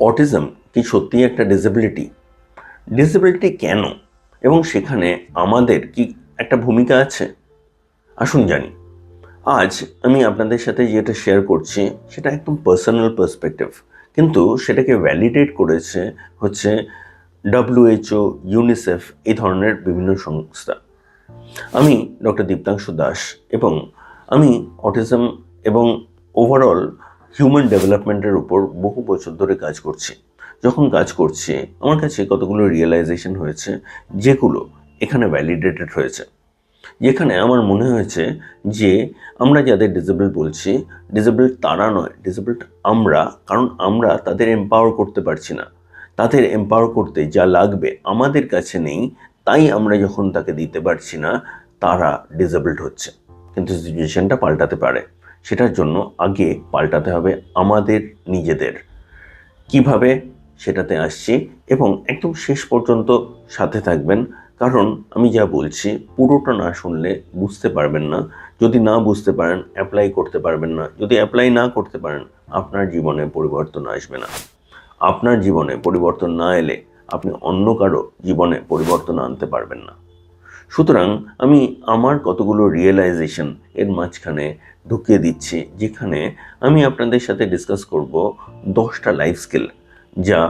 Autism কি সত্যিই একটা ডিসেবিলিটি ডিসেবিলিটি কেন? এবং সেখানে আমাদের কি একটা ভূমিকা আছে? আসুন জানি। আজ আমি আপনাদের সাথে যেটা শেয়ার করছি, সেটা একদম পার্সোনাল পার্সপেক্টিভ কিন্তু সেটাকে ভ্যালিডেট করেছে হচ্ছে ডাব্লিউএইচও ইউনিসেফ এই ধরনের বিভিন্ন সংস্থা। আমি ডক্টর দীপ্তাংশু দাস এবং আমি অটিজম এবং ওভারঅল হিউম্যান ডেভেলপমেন্টের উপর বহু বছর ধরে কাজ করছি। যখন কাজ করছি, আমার কাছে কতগুলো রিয়েলাইজেশন হয়েছে, যেগুলো এখানে ভ্যালিডেটেড হয়েছে। যেখানে আমার মনে হয়েছে যে, আমরা যাদের ডিসেবল বলছি ডিসেবল তারা নয় ডিসেবলড আমরা, কারণ আমরা তাদের এম্পাওয়ার করতে পারছি না। তাদের এম্পাওয়ার করতে যা লাগবে আমাদের কাছে নেই, তাই আমরা যখন তাকে দিতে পারছি না, তারা ডিসেবলড হচ্ছে। কিন্তু সিচুয়েশনটা পাল্টাতে পারে। সেটার জন্য আগে পাল্টাতে হবে আমাদের নিজেদের। কীভাবে? সেটাতে আসছি এবং একদম শেষ পর্যন্ত সাথে থাকবেন। কারণ আমি যা বলছি, পুরোটা না শুনলে বুঝতে পারবেন না। যদি না বুঝতে পারেন অ্যাপ্লাই করতে পারবেন না। যদি অ্যাপ্লাই না করতে পারেন, আপনার জীবনে পরিবর্তন আসবে না। আপনার জীবনে পরিবর্তন না এলে আপনি অন্য কারও জীবনে পরিবর্তন আনতে পারবেন না। সুতরাং আমি আমার কতগুলো রিয়েলাইজেশন এর মাঝখানে ঢুকিয়ে দিচ্ছি, যেখানে আমি আপনাদের সাথে ডিসকাস করব দশটা লাইফ স্কিল যা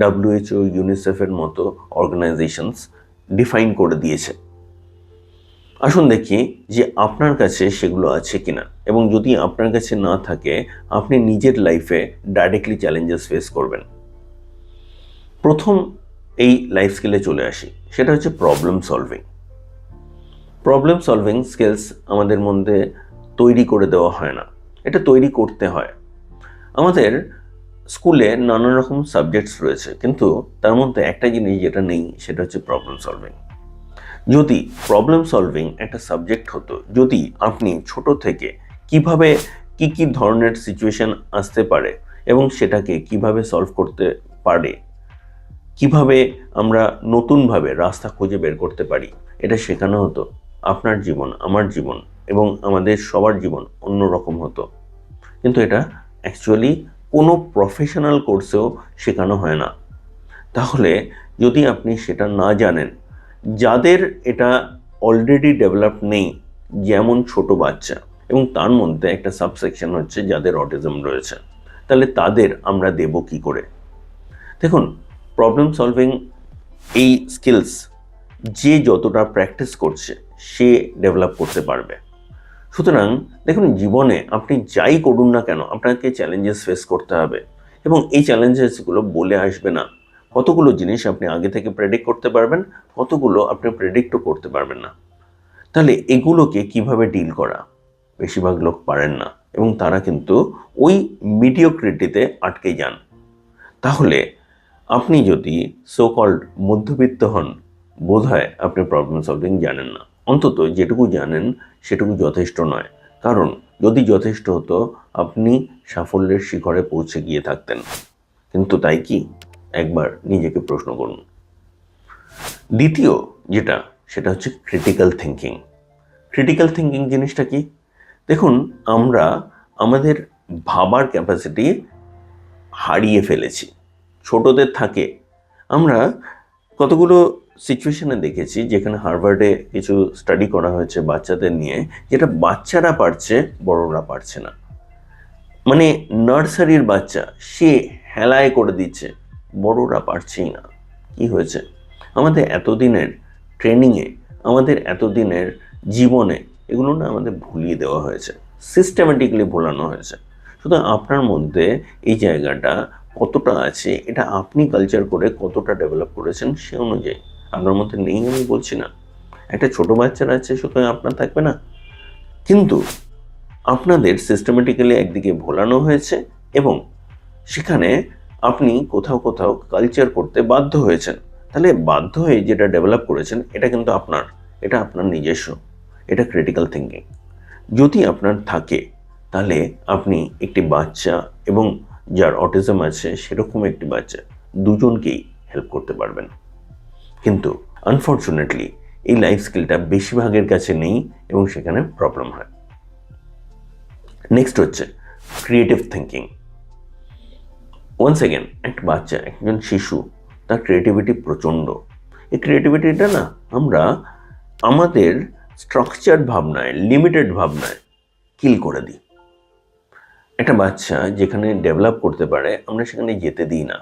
ডাব্লিউএইচও ইউনিসেফের মতো অর্গানাইজেশনস ডিফাইন করে দিয়েছে। আসুন দেখি যে আপনার কাছে সেগুলো আছে কিনা, এবং যদি আপনার কাছে না থাকে, আপনি নিজের লাইফে ডাইরেক্টলি চ্যালেঞ্জেস ফেস করবেন। প্রথম এই লাইফ স্কিলে চলে আসি, সেটা হচ্ছে problem solving problem solving skills আমাদের মধ্যে তৈরি করে দেওয়া হয় না। এটা তৈরি করতে হয়। আমাদের স্কুলে নানা রকম সাবজেক্টস রয়েছে, কিন্তু তার মধ্যে একটা জিনিস যেটা নেই, সেটা হচ্ছে প্রবলেম সলভিং যদি প্রবলেম সলভিং একটা সাবজেক্ট হতো, যদি আপনি ছোট থেকে কীভাবে কি কি ধরনের সিচুয়েশন আসতে পারে এবং সেটাকে কীভাবে সলভ করতে পারে, কীভাবে আমরা নতুনভাবে রাস্তা খুঁজে বের করতে পারি, এটা শেখানো হতো। আপনার জীবন, আমার জীবন এবং আমাদের সবার জীবন অন্যরকম হতো। কিন্তু এটা অ্যাকচুয়ালি কোনো প্রফেশনাল কোর্সেও শেখানো হয় না। তাহলে যদি আপনি সেটা না জানেন, যাদের এটা অলরেডি ডেভেলপ নেই, যেমন ছোট বাচ্চা এবং তার মধ্যে একটা সাবসেকশন হচ্ছে যাদের অটিজম রয়েছে, তাহলে তাদের আমরা দেব কি করে? দেখুন প্রবলেম সলভিং এই স্কিলস যে যতটা প্র্যাকটিস করছে সে ডেভেলপ করতে পারবে। সুতরাং দেখুন, জীবনে আপনি যাই করুন না কেন, আপনাকে চ্যালেঞ্জেস ফেস করতে হবে। এবং এই চ্যালেঞ্জেসগুলো বলে আসবে না। কতগুলো জিনিস আপনি আগে থেকে প্রেডিক্ট করতে পারবেন, কতগুলো আপনি প্রেডিক্টও করতে পারবেন না। তাহলে এগুলোকে কীভাবে ডিল করা? বেশিরভাগ লোক পারেন না এবং তারা কিন্তু ওই মিডিওক্রিটিতে আটকে যান। তাহলে আপনি যদি সো কল্ড মধ্যবিত্ত হন বোধ হয় আপনি প্রবলেম সলভিং জানেন না। অন্তত যেটুকু জানেন, সেটুকু যথেষ্ট নয়। কারণ, যদি যথেষ্ট হতো, আপনি সাফল্যের শিখরে পৌঁছে গিয়ে থাকতেন। কিন্তু তাই কি? একবার নিজেকে প্রশ্ন করুন। দ্বিতীয় যেটা, সেটা হচ্ছে ক্রিটিক্যাল থিঙ্কিং ক্রিটিক্যাল থিঙ্কিং জিনিসটা কি? দেখুন, আমরা আমাদের ভাবার ক্যাপাসিটি হারিয়ে ফেলেছি। ছোটদের থাকে। আমরা কতগুলো সিচুয়েশনে দেখেছি যেখানে হার্ভার্ডে কিছু স্টাডি করা হয়েছে বাচ্চাদের নিয়ে, যেটা বাচ্চারা পারছে, বড়রা পারছে না। মানে নার্সারির বাচ্চা, সে হেলায় করে দিচ্ছে, বড়রা পারছেই না। কি হয়েছে? আমাদের এতদিনের ট্রেনিংয়ে আমাদের এতদিনের জীবনে এগুলো না আমাদের ভুলিয়ে দেওয়া হয়েছে সিস্টেমেটিকলি ভোলানো হয়েছে। সুতরাং আপনার মধ্যে এই জায়গাটা কতটা আছে, এটা আপনি কালচার করে কতটা ডেভেলপ করেছেন সে অনুযায়ী। আপনার মধ্যে নেই আমি বলছি না। একটা ছোট বাচ্চার আছে সুতরাং আপনার থাকবে না। কিন্তু আপনাদের সিস্টেমেটিক্যালি একদিকে ভোলানো হয়েছে এবং সেখানে আপনি কোথাও কোথাও কালচার করতে বাধ্য হয়েছেন। তাহলে বাধ্য হয়ে যেটা ডেভেলপ করেছেন, এটা কিন্তু আপনার, এটা আপনার নিজস্ব, এটা ক্রিটিক্যাল থিঙ্কিং যদি আপনার থাকে, তাহলে আপনি একটি বাচ্চা এবং যার অটিজম আছে, সেরকম একটি বাচ্চা, দুজনকেই হেল্প করতে পারবেন। কিন্তু আনফর্চুনেটলি এই লাইফ স্কিলটা বেশিরভাগের কাছে নেই এবং সেখানে প্রবলেম হয়। নেক্সট হচ্ছে ক্রিয়েটিভ থিঙ্কিং ওয়ান্স এগেন একটা বাচ্চা, একজন শিশু, তার ক্রিয়েটিভিটি প্রচণ্ড। এই ক্রিয়েটিভিটিটা না, আমরা আমাদের স্ট্রাকচার ভাবনায় লিমিটেড ভাবনায় কিল করে দিই। একটা বাচ্চা যেখানে ডেভেলপ করতে পারে, আমরা সেখানে যেতে দিই না।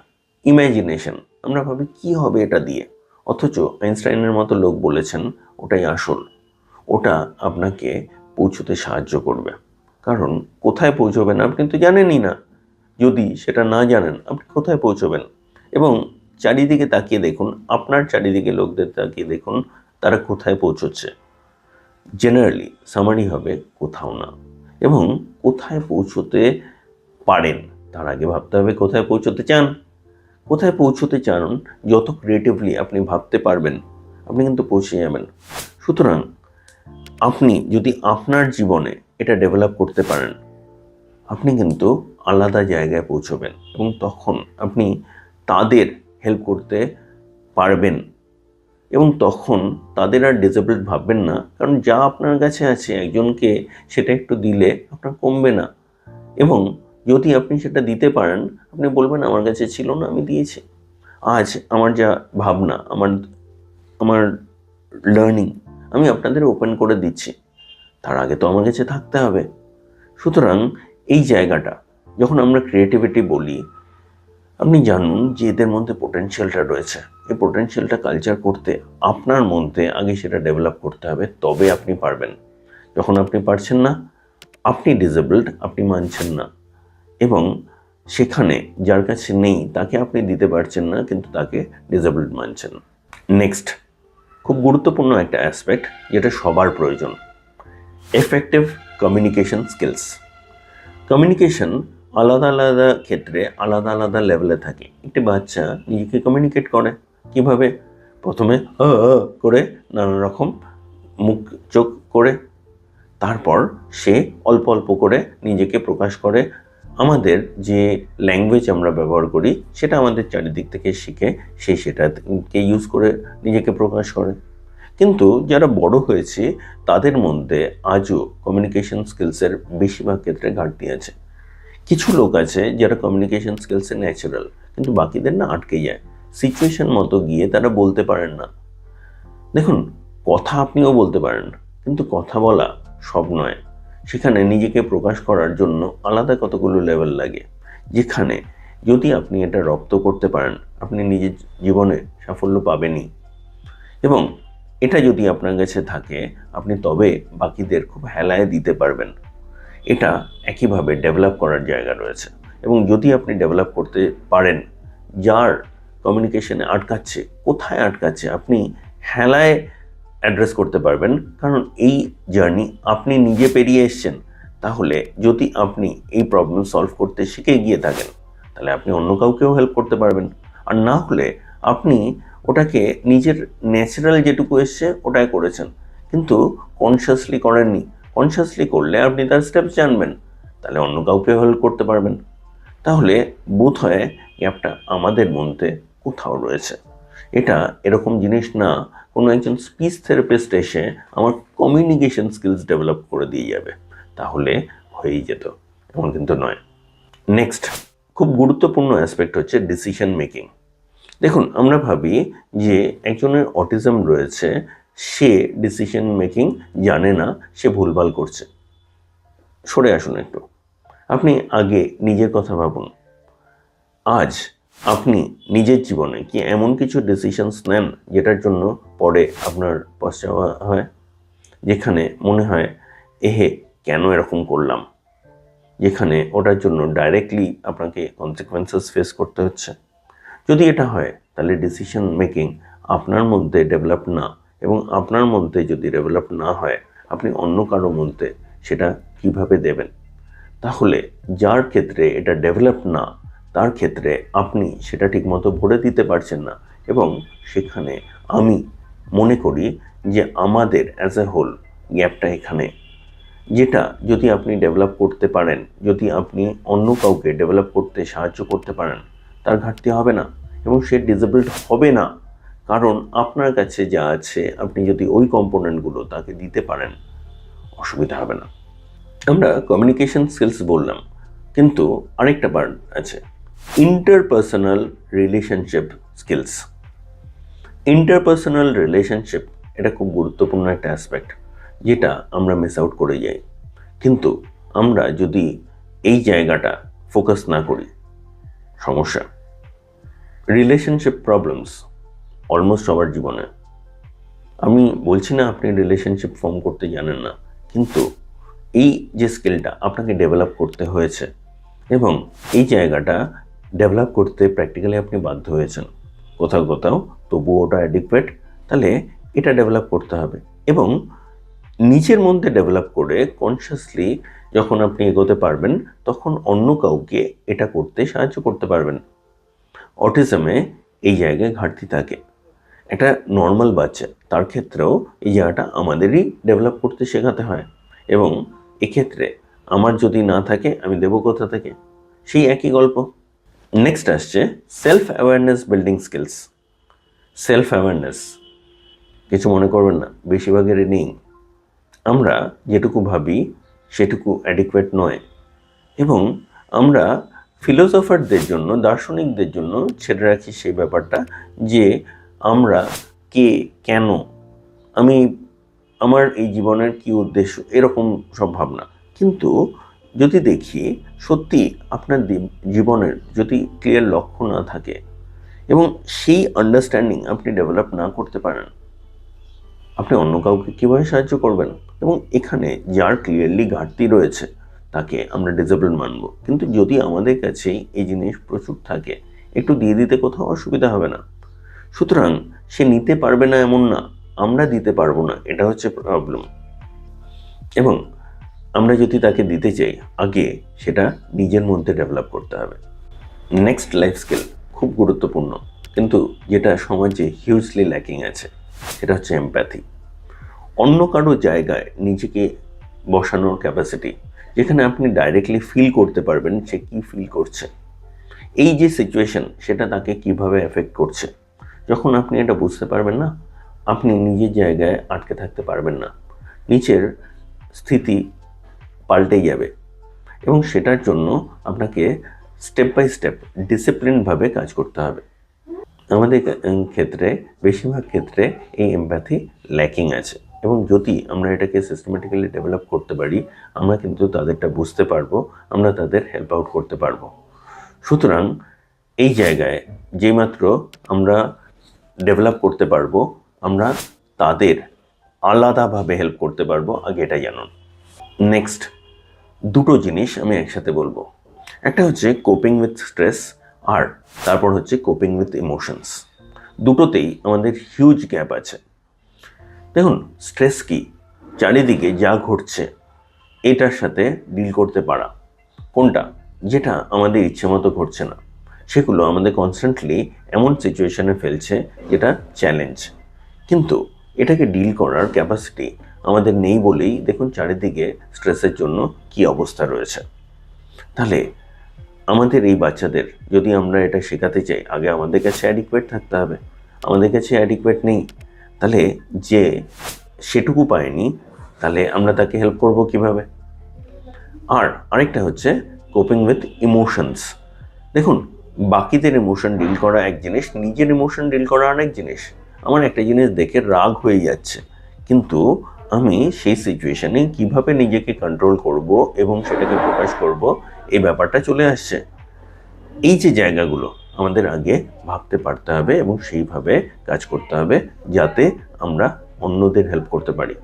ইমাজিনেশন আমরা ভাবি, কি হবে এটা দিয়ে? অথচ আইনস্টাইনের মতো লোক বলেছেন ওটাই আসল। ওটা আপনাকে পৌঁছতে সাহায্য করবে। কারণ কোথায় পৌঁছবেন আপনি কিন্তু জানেনই না। যদি সেটা না জানেন, আপনি কোথায় পৌঁছবেন? এবং চারিদিকে তাকিয়ে দেখুন, আপনার চারিদিকে লোকদের তাকিয়ে দেখুন, তারা কোথায় পৌঁছচ্ছে। জেনারেলি সামারি হবে কোথাও না। এবং কোথায় পৌঁছতে পারেন, তার আগে ভাবতে হবে কোথায় পৌঁছতে চান। কোথায় পৌঁছতে চান, যত ক্রিয়েটিভলি আপনি ভাবতে পারবেন, আপনি কিন্তু পৌঁছে যাবেন। সুতরাং আপনি যদি আপনার জীবনে এটা ডেভেলপ করতে পারেন, আপনি কিন্তু আলাদা জায়গায় পৌঁছবেন এবং তখন আপনি তাদের হেল্প করতে পারবেন এবং তখন তাদের আর ডিসেবলড ভাববেন না, কারণ যা আপনার কাছে আছে, একজনকে সেটা একটু দিলে আপনার কমবে না। এবং যদি আপনি সেটা দিতে পারেন, আপনি বলবেন, আমার কাছে ছিল না, আমি দিয়েছি। আজ আমার যা ভাবনা, আমার আমার লার্নিং আমি আপনাদের ওপেন করে দিচ্ছি। তার আগে তো আমার কাছে থাকতে হবে। সুতরাং এই জায়গাটা, যখন আমরা ক্রিয়েটিভিটি বলি, আপনি জানুন যে এদের মধ্যে পোটেনশিয়ালটা রয়েছে। এই পোটেনশিয়ালটা কালচার করতে, আপনার মধ্যে আগে সেটা ডেভেলপ করতে হবে, তবে আপনি পারবেন। যখন আপনি পারছেন না, আপনি ডিসেবলড আপনি মানছেন না। এবং সেখানে যার কাছে নেই, তাকে আপনি দিতে পারছেন না, কিন্তু তাকে ডিসেবলড মানছেন। নেক্সট খুব গুরুত্বপূর্ণ একটা অ্যাসপেক্ট যেটা সবার প্রয়োজন এফেক্টিভ কমিউনিকেশন স্কিলস কমিউনিকেশন আলাদা আলাদা ক্ষেত্রে, আলাদা আলাদা লেভেলে থাকে। একটি বাচ্চা নিজেকে কমিউনিকেট করে। কীভাবে? প্রথমে করে নানা রকম মুখ, চোখ করে। তারপর সে অল্প অল্প করে নিজেকে প্রকাশ করে। আমাদের যে ল্যাঙ্গুয়েজ আমরা ব্যবহার করি, সেটা আমাদের চারিদিক থেকে শিখে সে সেটাকে ইউজ করে নিজেকে প্রকাশ করে। কিন্তু যারা বড় হয়েছে, তাদের মধ্যে আজও কমিউনিকেশন স্কিলসের বেশিরভাগ ক্ষেত্রে ঘাটতি আছে। কিছু লোক আছে যারা কমিউনিকেশন স্কিলসে ন্যাচারাল কিন্তু বাকিদের না আটকে যায়। সিচুয়েশন মতো গিয়ে তারা বলতে পারেন না। দেখুন, কথা আপনিও বলতে পারেন, কিন্তু কথা বলা সব নয়। সেখানে নিজেকে প্রকাশ করার জন্য আলাদা কতগুলো লেভেল লাগে। যেখানে যদি আপনি এটা রপ্ত করতে পারেন, আপনি নিজের জীবনে সাফল্য পাবেনই। এবং এটা যদি আপনার কাছে থাকে, আপনি তবে বাকিদের খুব হেলায় দিতে পারবেন। এটা একইভাবে ডেভেলপ করার জায়গা রয়েছে। এবং যদি আপনি ডেভেলপ করতে পারেন, যার কমিউনিকেশনে আটকাচ্ছে, কোথায় আটকাচ্ছে, আপনি হেলায় অ্যাড্রেস করতে পারবেন। কারণ এই জার্নি আপনি নিজে পেরিয়ে এসছেন। তাহলে যদি আপনি এই প্রবলেম সলভ করতে শিখে গিয়ে থাকেন, তাহলে আপনি অন্য কাউকেও হেল্প করতে পারবেন। আর না হলে আপনি ওটাকে নিজের ন্যাচারাল যেটুকু এসছে ওটাই করেছেন। কিন্তু কনসিয়াসলি করেননি। কনসিয়াসলি করলে আপনি তার স্টেপস জানবেন। তাহলে অন্য কাউকে হেল্প করতে পারবেন। তাহলে বোধ হয় গ্যাপটা আমাদের মধ্যে কোথাও রয়েছে। এটা এরকম জিনিস না কোনো একজন স্পিচ থেরাপিস্ট এসে আমার কমিউনিকেশন স্কিলস ডেভেলপ করে দিয়ে যাবে। তাহলে হয়েই যেত। এমন কিন্তু নয়। নেক্সট খুব গুরুত্বপূর্ণ অ্যাসপেক্ট হচ্ছে ডিসিশন মেকিং দেখুন, আমরা ভাবি যে একজনের অটিজম রয়েছে, সে ডিসিশন মেকিং জানে না, সে ভুলভাল করছে। সরে আসুন একটু। আপনি আগে নিজের কথা ভাবুন। আজ আপনি নিজের জীবনে কি এমন কিছু ডিসিশনস নেন যেটার জন্য পরে আপনার পশ্চাওয়া হয়? যেখানে মনে হয়, এহে, কেন এরকম করলাম? যেখানে ওটার জন্য ডাইরেক্টলি আপনাকে কনসিকোয়েন্সেস ফেস করতে হচ্ছে। যদি এটা হয়, তাহলে ডিসিশন মেকিং আপনার মধ্যে ডেভেলপ না এবং আপনার মধ্যে যদি ডেভেলপ না হয়, আপনি অন্য কারও মধ্যে সেটা কীভাবে দেবেন? তাহলে যার ক্ষেত্রে এটা ডেভেলপ না তার ক্ষেত্রে আপনি সেটা ঠিকমতো ভরে দিতে পারছেন না এবং সেখানে আমি মনে করি যে আমাদের অ্যাজ এ হোল গ্যাপটা এখানে। যেটা যদি আপনি ডেভেলপ করতে পারেন, যদি আপনি অন্য কাউকে ডেভেলপ করতে সাহায্য করতে পারেন, তার ঘাটতি হবে না এবং সে ডিসেবলড হবে না। কারণ আপনার কাছে যা আছে, আপনি যদি ওই কম্পোনেন্টগুলো তাকে দিতে পারেন, অসুবিধা হবে না। আমরা কমিউনিকেশন স্কিলস বললাম, কিন্তু আরেকটা পার্ট আছে। Interpersonal relationship skills interpersonal relationship এটা খুব গুরুত্বপূর্ণ একটা অ্যাসপেক্ট যেটা আমরা মিস আউট করে যাই। কিন্তু আমরা যদি এই জায়গাটা ফোকাস না করি, সমস্যা। রিলেশনশিপ প্রবলেমস অলমোস্ট সবার জীবনে। আমি বলছি না আপনি রিলেশনশিপ ফর্ম করতে জানেন না, কিন্তু এই যে স্কিলটা আপনাকে ডেভেলপ করতে হয়েছে, এবং এই জায়গাটা ডেভেলপ করতে প্র্যাকটিক্যালি আপনি বাধ্য হয়েছেন। কোথাও কোথাও তবুও ওটা অ্যাডিকুয়েট তাহলে এটা ডেভেলপ করতে হবে। এবং নিজের মধ্যে ডেভেলপ করে কনসিয়াসলি যখন আপনি এগোতে পারবেন, তখন অন্য কাউকে এটা করতে সাহায্য করতে পারবেন। অটিজমে এই জায়গায় ঘাটতি থাকে। একটা নর্মাল বাচ্চা, তার ক্ষেত্রেও এই জায়গাটা আমাদেরই ডেভেলপ করতে শেখাতে হয়। এবং এক্ষেত্রে আমার যদি না থাকে, আমি দেবো কোথা থেকে? সেই একই গল্প। নেক্সট আসছে self awareness building skills self awareness কিছু মনে করবেন না, বেশিরভাগেরই নেই। আমরা যেটুকু ভাবি, সেটুকু অ্যাডিকুয়েট নয়। এবং আমরা ফিলোসফারদের জন্য, দার্শনিকদের জন্য ছেড়ে রাখি সেই ব্যাপারটা যে আমরা কে, কেন? আমি, আমার এই জীবনের কি উদ্দেশ্য? এরকম সব ভাবনা। কিন্তু যদি দেখি সত্যি আপনার জীবনের যদি ক্লিয়ার লক্ষ্য না থাকে এবং সেই আন্ডারস্ট্যান্ডিং আপনি ডেভেলপ না করতে পারেন, আপনি অন্য কাউকে কীভাবে সাহায্য করবেন? এবং এখানে যার ক্লিয়ারলি ঘাটতি রয়েছে, তাকে আমরা ডিসেবল মানব। কিন্তু যদি আমাদের কাছে এই জিনিস প্রচুর থাকে, একটু দিয়ে দিতে কোথাও অসুবিধা হবে না। সুতরাং সে নিতে পারবে না এমন না, আমরা দিতে পারব না, এটা হচ্ছে প্রবলেম এবং আমরা যদি তাকে দিতে চাই, আগে সেটা নিজের মধ্যে ডেভেলপ করতে হবে। নেক্সট লাইফ স্কিল খুব গুরুত্বপূর্ণ, কিন্তু যেটা সমাজে হিউজলি ল্যাকিং আছে, সেটা হচ্ছে এমপ্যাথি অন্য কারও জায়গায় নিজেকে বসানোর ক্যাপাসিটি যেখানে আপনি ডাইরেক্টলি ফিল করতে পারবেন সে কী ফিল করছে। এই যে সিচুয়েশন সেটা তাকে কীভাবে এফেক্ট করছে? যখন আপনি এটা বুঝতে পারবেন না, আপনি নিজের জায়গায় আটকে থাকতে পারবেন না। নিচের স্থিতি পাল্টে যাবে। এবং সেটার জন্য আপনাকে স্টেপ বাই স্টেপ ডিসিপ্লিনভাবে কাজ করতে হবে। আমাদের ক্ষেত্রে, বেশিরভাগ ক্ষেত্রে এই এমপ্যাথি ল্যাকিং আছে। এবং যদি আমরা এটাকে সিস্টেমেটিক্যালি ডেভেলপ করতে পারি, আমরা কিন্তু তাদেরটা বুঝতে পারব, আমরা তাদের হেল্প আউট করতে পারব। সুতরাং এই জায়গায় যেইমাত্র আমরা ডেভেলপ করতে পারব, আমরা তাদের আলাদাভাবে হেল্প করতে পারব, আগে এটা জানুন। নেক্সট দুটো জিনিস আমি একসাথে বলব। একটা হচ্ছে কোপিং উইথ স্ট্রেস আর তারপর হচ্ছে কোপিং উইথ ইমোশনস দুটোতেই আমাদের হিউজ গ্যাপ আছে। দেখুন স্ট্রেস কি? চারিদিকে যা ঘটছে, এটার সাথে ডিল করতে পারা। কোনটা? যেটা আমাদের ইচ্ছে মতো ঘটছে না। সেগুলো আমাদের কনস্ট্যান্টলি এমন সিচুয়েশানে ফেলছে যেটা চ্যালেঞ্জ কিন্তু এটাকে ডিল করার ক্যাপাসিটি আমাদের নেই বলেই দেখুন চারিদিকে স্ট্রেসের জন্য কি অবস্থা রয়েছে। তাহলে আমাদের এই বাচ্চাদের যদি আমরা এটা শেখাতে চাই, আগে আমাদের কাছে অ্যাডিকুয়েট থাকতে হবে। আমাদের কাছে অ্যাডিকুয়েট নেই। তাহলে যে সেটুকু পায়নি, তাহলে আমরা তাকে হেল্প করব কীভাবে? আর আরেকটা হচ্ছে কোপিং উইথ ইমোশনস দেখুন, বাকিদের ইমোশন ডিল করা এক জিনিস, নিজের ইমোশন ডিল করা আরেক জিনিস। আমার একটা জিনিস দেখে রাগ হয়ে যাচ্ছে। কিন্তু আমি সেই সিচুয়েশনে কীভাবে নিজেকে কন্ট্রোল করব এবং সেটাকে প্রকাশ করব, এই ব্যাপারটা চলে আসছে। এই যে জায়গাগুলো আমাদের আগে ভাবতে পারতে হবে এবং সেইভাবে কাজ করতে হবে যাতে আমরা অন্যদের হেল্প করতে পারি।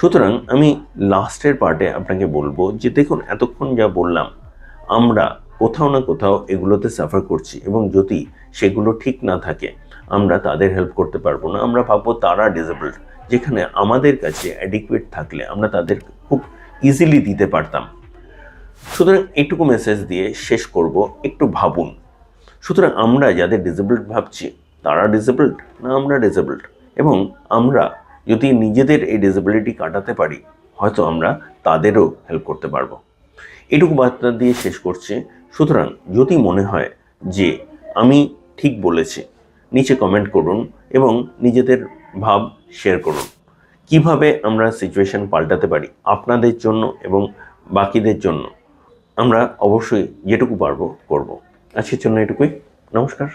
সুতরাং আমি লাস্টের পার্টে আপনাকে বলব যে দেখুন, এতক্ষণ যা বললাম, আমরা কোথাও না কোথাও এগুলোতে সাফার করছি এবং যদি সেগুলো ঠিক না থাকে, আমরা তাদের হেল্প করতে পারব না। আমরা ভাববো তারা ডিসেবলড যেখানে আমাদের কাছে অ্যাডিকুয়েট থাকলে আমরা তাদের খুব ইজিলি দিতে পারতাম। সুতরাং এইটুকু মেসেজ দিয়ে শেষ করব, একটু ভাবুন। সুতরাং আমরা যাদের ডিসেবলড ভাবছি, তারা ডিসেবলড না আমরা ডিসেবলড এবং আমরা যদি নিজেদের এই ডিসেবিলিটি কাটাতে পারি, হয়তো আমরা তাদেরও হেল্প করতে পারব। এটুকু বার্তা দিয়ে শেষ করছি। সুতরাং যদি মনে হয় যে আমি ঠিক বলেছি, নিচে কমেন্ট করুন এবং নিজেদের ভাব শেয়ার করুন। কীভাবে আমরা সিচুয়েশান পাল্টাতে পারি আপনাদের জন্য এবং বাকিদের জন্য? আমরা অবশ্যই যেটুকু পারব করব। আজকের জন্য এটুকুই। নমস্কার।